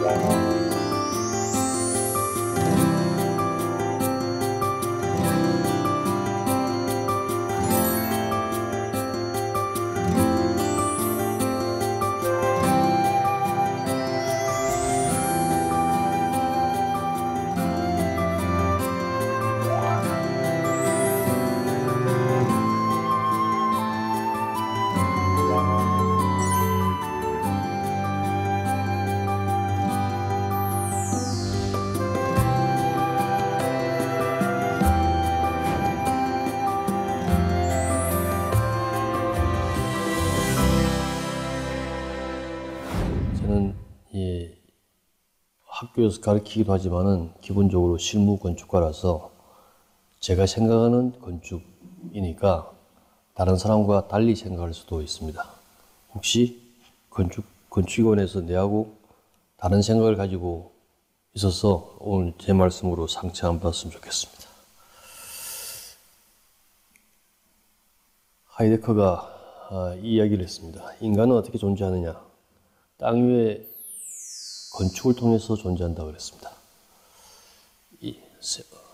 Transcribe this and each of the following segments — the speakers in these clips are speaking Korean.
Bye. 학교에서 가르치기도 하지만은 기본적으로 실무 건축가라서 제가 생각하는 건축이니까 다른 사람과 달리 생각할 수도 있습니다. 혹시 건축 건축원에서 내하고 다른 생각을 가지고 있어서 오늘 제 말씀으로 상처 안 받았으면 좋겠습니다. 하이데커가 아, 이 이야기를 했습니다. 인간은 어떻게 존재하느냐? 땅 위에 건축을 통해서 존재한다고 그랬습니다.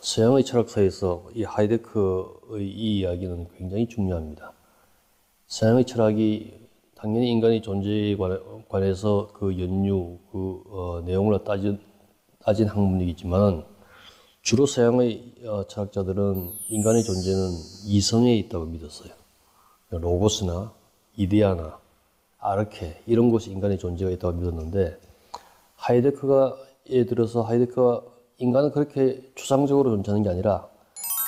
서양의 철학사에서 이 하이데커의 이 이야기는 굉장히 중요합니다. 서양의 철학이 당연히 인간의 존재에 관해- 관해서 그 연유, 그 어, 내용을 따진, 따진 학문이겠지만 주로 서양의 어, 철학자들은 인간의 존재는 이성에 있다고 믿었어요. 로고스나 이데아나 아르케 이런 곳이 인간의 존재가 있다고 믿었는데 하이데크가 예를 들어서 하이데크가 인간은 그렇게 추상적으로 존재하는 게 아니라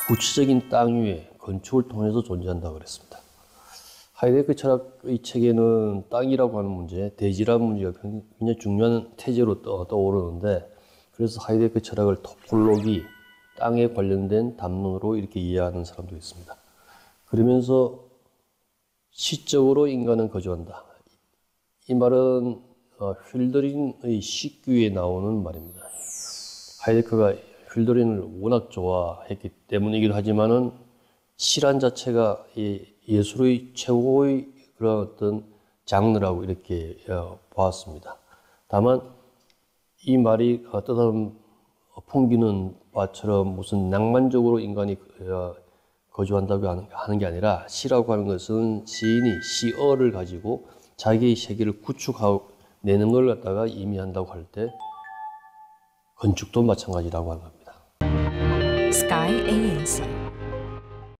구체적인 땅 위에 건축을 통해서 존재한다고 그랬습니다. 하이데크 철학의 책에는 땅이라고 하는 문제, 대지라는 문제가 굉장히 중요한 태제로 떠, 떠오르는데 그래서 하이데크 철학을 토폴로기, 땅에 관련된 담론으로 이렇게 이해하는 사람도 있습니다. 그러면서 시적으로 인간은 거주한다. 이 말은 어, 휠더린의 시규에 나오는 말입니다. 하이데크가 휠더린을 워낙 좋아했기 때문이기도 하지만은 시란 자체가 이 예술의 최고의 그런 어떤 장르라고 이렇게 어, 보았습니다. 다만 이 말이 어, 떠다른 풍기는 바처럼 무슨 낭만적으로 인간이 어, 거주한다고 하는 게 아니라 시라고 하는 것은 시인이 시어를 가지고 자기의 세계를 구축하고 내는 걸 갖다가 의미한다고 할 때 건축도 마찬가지라고 하는 겁니다. Sky ANC